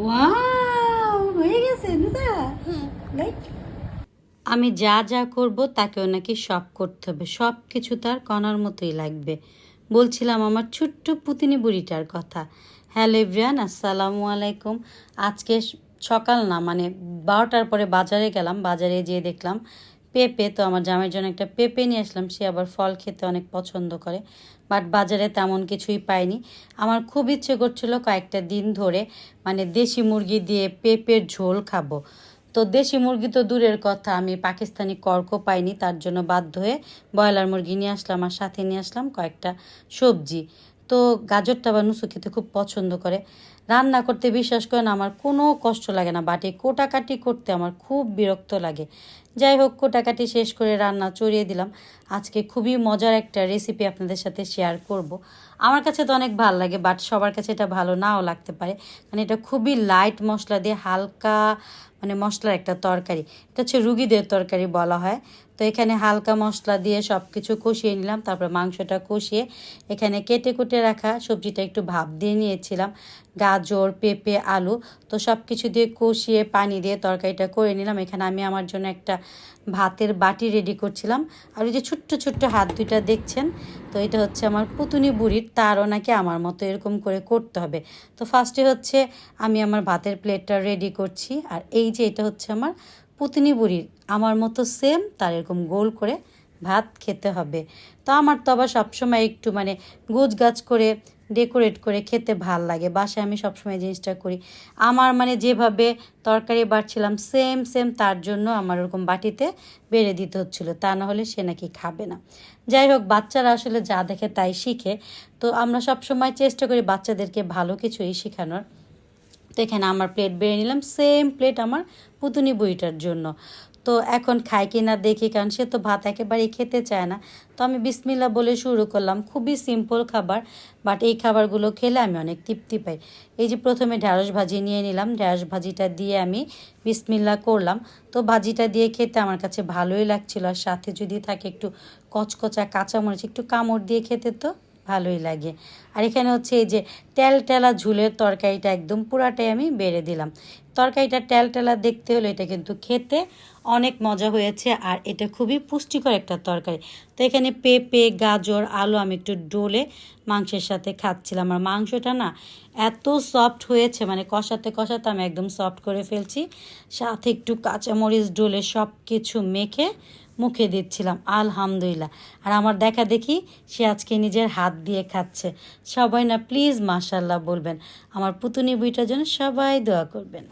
Wow হয়ে গেছে নুসা like আমি যা যা করব তাকেও নাকি সব করতে হবে। সব কিছু তার কণার মতোই লাগবে। বলছিলাম আমার ছোট্ট পুতিনি বুড়িটার কথা। হ্যালো ইব্রিয়ান আসসালামু আলাইকুম। আজকে সকাল না মানে বারোটার পরে বাজারে গেলাম। বাজারে যেয়ে দেখলাম পেঁপে তো আমার জামাইয়ের জন্য একটা পেঁপে নিয়ে আসলাম, সে আবার ফল খেতে অনেক পছন্দ করে বাট বাজারে তেমন কিছুই পাইনি। আমার খুব ইচ্ছে করছিল কয়েকটা দিন ধরে মানে দেশি মুরগি দিয়ে পেঁপের ঝোল খাব। তো দেশি মুরগি তো দূরের কথা, আমি পাকিস্তানি কর্কও পাইনি, তার জন্য বাধ্য হয়ে ব্রয়লার মুরগি নিয়ে আসলাম আর সাথে নিয়ে আসলাম কয়েকটা সবজি। তো গাজরটা বা নুসু খেতে খুব পছন্দ করে। রান্না করতে বিশ্বাস করেন, আমার কোনো কষ্ট লাগে না। বাটি কোটাকাটি করতে আমার খুব বিরক্ত লাগে। যাই হোক, কোটাকাটি শেষ করে রান্না চড়িয়ে দিলাম। আজকে খুবই মজার একটা রেসিপি আপনাদের সাথে শেয়ার করব। আমার কাছে তো অনেক ভালো লাগে বাট সবার কাছে এটা ভালো নাও লাগতে পারে। কারণ এটা খুবই লাইট মশলা দিয়ে হালকা মানে মশলার একটা তরকারি। এটা হচ্ছে রুগীদের তরকারি বলা হয়। তো এখানে হালকা মশলা দিয়ে সব কিছু কষিয়ে নিলাম, তারপর মাংসটা কষিয়ে এখানে কেটে কুটে রাখা সবজিটা একটু ভাপ দিয়ে নিয়েছিলাম। গাজর, পেঁপে, আলু, তো সব কিছু দিয়ে কষিয়ে পানি দিয়ে তরকারিটা করে নিলাম। এখানে আমি আমার জন্য একটা ভাতের বাটি রেডি করছিলাম। আর ওই যে ছোট্ট ছোট্ট হাত দুইটা দেখছেন? তো এটা হচ্ছে আমার পুতুনি বুড়ির, তারও নাকি আমার মতো এরকম করে করতে হবে। তো ফার্স্টে হচ্ছে আমি আমার ভাতের প্লেটটা রেডি করছি। আর এই যে এটা হচ্ছে আমার পুতনি বুড়ির, আমার মতো সেম তার এরকম গোল করে ভাত খেতে হবে। তো আমার তো আবার সবসময় একটু মানে গোছ গাছ করে ডেকোরেট করে খেতে ভালো লাগে। বাসায় আমি সবসময় জিনিসটা করি। আমার মানে যেভাবে তরকারি বাড়ছিলাম সেম সেম তার জন্য আমার ওরকম বাটিতে বেড়ে দিতে হচ্ছিল। তা না হলে সে নাকি খাবে না। যাই হোক, বাচ্চারা আসলে যা দেখে তাই শিখে। তো আমরা সবসময় চেষ্টা করি বাচ্চাদেরকে ভালো কিছুই শেখানোর। তো এখানে আমার প্লেট বেড়ে নিলাম। সেম প্লেট আমার পুতুনি বইটার জন্য। তো এখন খাই কি না দেখি, কারণ সে তো ভাত একেবারেই খেতে চায় না। তো আমি বিসমিল্লা বলে শুরু করলাম। খুবই সিম্পল খাবার বাট এই খাবারগুলো খেলে আমি অনেক তৃপ্তি পাই। এই যে প্রথমে ঢ্যাঁড়স ভাজি নিয়ে নিলাম। ঢ্যাঁড়স ভাজিটা দিয়ে আমি বিসমিল্লা করলাম। তো ভাজিটা দিয়ে খেতে আমার কাছে ভালোই লাগছিল। আর সাথে যদি থাকে একটু কচকচা কাঁচামরিচ, একটু কামড় দিয়ে খেতে তো ভালোই লাগে। আর এখানে হচ্ছে এই যে তেল টেলা ঝুলের তরকারিটা একদম পুরাটাই আমি বেড়ে দিলাম। তরকারিটা তেল টেলা দেখতে হলে এটা কিন্তু খেতে অনেক মজা হয়েছে আর এটা খুবই পুষ্টিকর একটা তরকারি। তো এখানে পেঁপে, গাজর, আলু আমি একটু ডোলে মাংসের সাথে খাচ্ছিলাম। আর মাংসটা না এত সফট হয়েছে মানে কষাতে কষাতে আমি একদম সফট করে ফেলছি। সাথে একটু কাঁচামরিচ ডোলে সব কিছু মেখে মুখে দিচ্ছিলাম, আলহামদুলিল্লাহ। আর আমার দেখা দেখি সে আজকে নিজের হাত দিয়ে খাচ্ছে। সবাই না প্লিজ মাশাল্লাহ বলবেন। আমার পুতুনি বইটার জন্য সবাই দোয়া করবেন।